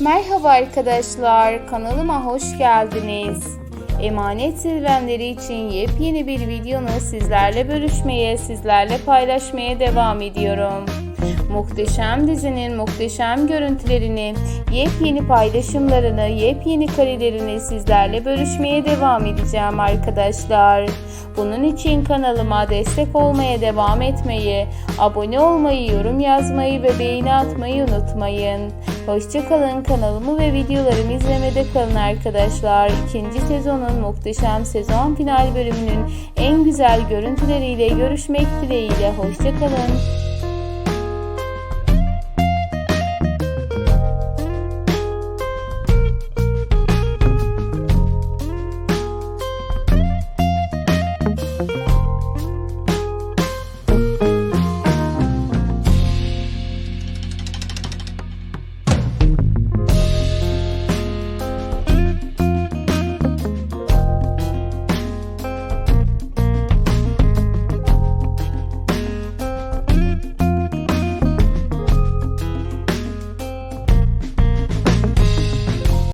Merhaba arkadaşlar, kanalıma hoş geldiniz. Emanet serüvenleri için yepyeni bir videonu sizlerle bölüşmeye, sizlerle paylaşmaya devam ediyorum. Muhteşem dizinin muhteşem görüntülerini, yepyeni paylaşımlarını, yepyeni karelerini sizlerle bölüşmeye devam edeceğim arkadaşlar. Bunun için kanalıma destek olmaya devam etmeyi, abone olmayı, yorum yazmayı ve beğeni atmayı unutmayın. Hoşçakalın kanalımı ve videolarımı izlemede kalın arkadaşlar. İkinci sezonun muhteşem sezon final bölümünün en güzel görüntüleriyle görüşmek dileğiyle. Hoşçakalın.